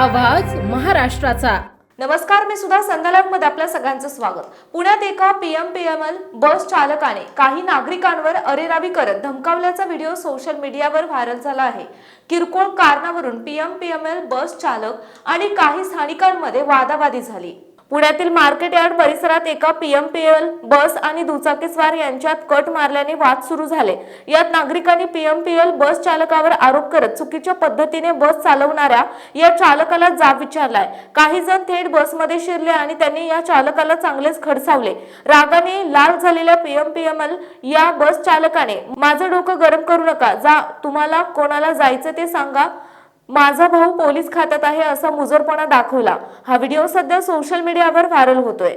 आवाज महाराष्ट्राचा. नमस्कार मी सुद्धा संध्यालामध्ये आपल्या सगळ्यांचं स्वागत. पुण्यात एका पीएमपीएमएल बस चालकाने काही नागरिकांवर अरेरावी करत धमकावल्याचा व्हिडिओ सोशल मीडियावर व्हायरल झाला आहे. किरकोळ कारणावरून पीएमपीएमएल बस चालक आणि काही स्थानिकांमध्ये वादावादी झाली. पुण्यातील मार्केट यार्ड परिसरात एका पीएमपीएल बस आणि दुचाकीस्वार यांच्यात कट मारल्याने वाद सुरू झाले. यात नागरिकांनी पीएमपीएल बस चालकावर आरोप करत चुकीच्या पद्धतीने बस चालवणाऱ्या या चालकाला जाब विचारलाय. काही जण थेट बसमध्ये शिरले आणि त्यांनी या चालकाला चांगलेच खडसावले. रागाने लाल झालेल्या पीएमपीएमएल या बस चालकाने माझं डोकं गरम करू नका. जा तुम्हाला कोणाला जायचं ते सांगा. माझा भाऊ पोलीस खात्यात आहे असा मुजरपणा दाखवला. हा व्हिडिओ सध्या सोशल मीडियावर व्हायरल होतोय.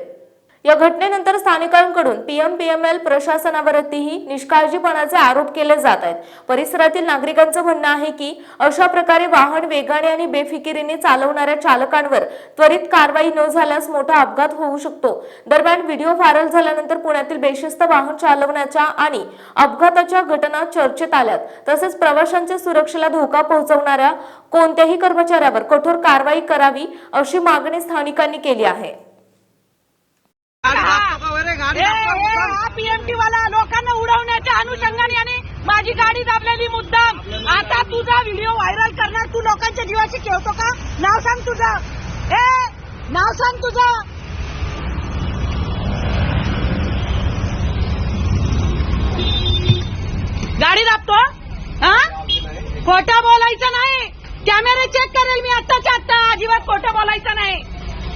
या घटनेनंतर स्थानिकांकडून पीएमपीएमएल प्रशासनावरतीही निष्काळजीपणाचे आरोप केले जात आहेत. परिसरातील नागरिकांचं म्हणणं आहे की अशा प्रकारे वाहन वेगाने आणि बेफिकिरीने चालवणाऱ्या चालकांवर त्वरित कारवाई न झाल्यास मोठा अपघात होऊ शकतो. दरम्यान व्हिडिओ व्हायरल झाल्यानंतर पुण्यातील बेशिस्त वाहन चालवण्याच्या आणि अपघाताच्या घटना चर्चेत आल्यात. तसेच प्रवाशांच्या सुरक्षेला धोका पोहोचवणाऱ्या कोणत्याही कर्मचाऱ्यावर कठोर कारवाई करावी अशी मागणी स्थानिकांनी केली आहे. पीएमटी वाला लोकांना उडवण्याच्या अनुषंगाने आणि माझी गाडी दाबलेली मुद्दाम. आता तुझा व्हिडिओ व्हायरल करणार तू लोकांच्या जीवाशी खेळतो का? नाव सांग तुझं. ए नाव सांग तुझं. गाडी दाबतो? हा? खोटं बोलायचं नाही. कॅमेरे चेक करेल मी आत्ताच्या आत्ता. अजिबात खोटं बोलायचं नाही.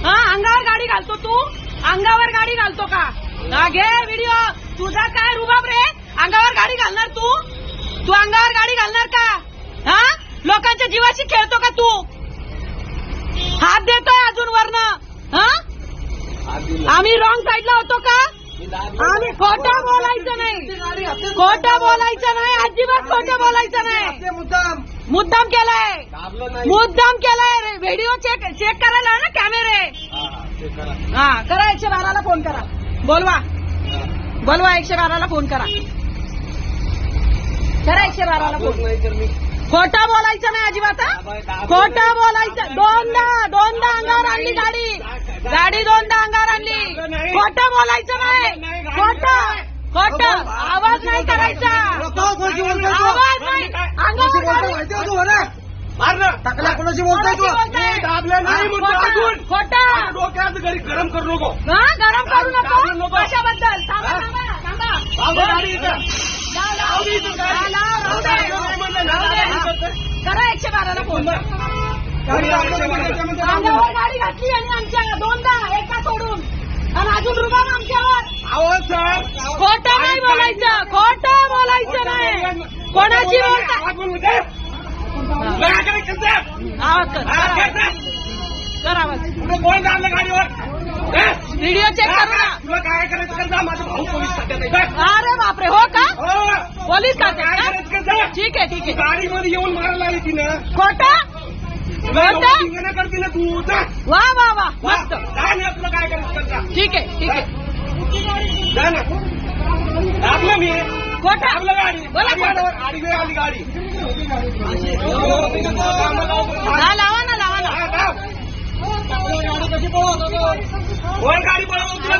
हा अंगावर गाडी घालतो तू? अंगावर गाडी घालतो का? घे व्हिडिओ तुझा काय रुबाब रे? अंगावर गाडी घालणार तू? तू अंगावर गाडी घालणार का? हा? लोकांच्या जीवाशी खेळतो का तू? हात देतोय अजून वरनं. हा? आम्ही रॉंग साईडला होतो का? आम्ही खोटं बोलायचं नाही. खोटं बोलायचं नाही. अजिबात खोटं बोलायचं नाही. मुद्दाम केलाय. मुद्दाम केलाय. रे व्हिडिओ चेक चेक करायला ना कॅमेरे हा करा. एकशे बाराला फोन करा. बोलवा. बोलवा एकशे बाराला फोन करा. करा एकशे बाराला फोन खोटं बोलायचं नाही अजिबात हा? खोटं बोलायचं. दोनदा दोनदा अंगावर आणली गाडी. गाडी दोनदा अंगावर आणली. खोटं बोलायचं नाही. खोटं. खोटं. आवाज नाही करायचा. आवाज नाही अंगावर गाडी टाकल्या कोणाशी बोलताय तू बोलताय. दाबलं नाही म्हणतो खोटं, अजून खोटं. डोक्यात घरी गरम करू नको. गरम करू नको. कशाबद्दल थांबा? थांबा थांबा. करा एकशे बाराला फोन. गाडी अंगावर घातली आणि आमच्या दोनदा एका सोडून. आणि अजून रुबाब आमच्यावर. खोटं नाही बोलायचं. खोटं बोलायचं नाही. कोणाची बोलता आवाज बोलू दे. लगा करे कसं? आवाज कर कर. कसं? कर आवाज तुला कोण दाबलं गाडीवर. चेक करू ना तुला काय करायचं जा माझा भाऊ पोलीस खात्यात आहे. जा. अरे बापरे हो का हो. पोलीस काय खात्यात करायचं का? ठीक आहे ठीक आहे गाडीमध्ये येऊन मारायला आली तिनं खोटं तुला खोटं? एवढं धिंगाणा करते ना तू जा. वा वा वा. मस्त जा ना, तुला काय करायचं कर जा. ठीक आहे ठीक आहे जा ना. दाबलं मी खोटं दाबलं गाडी बोला गाडी खोटं. आल्यावर आडवी आली गाडी हा लावा ना लावा ना. कोण गाडी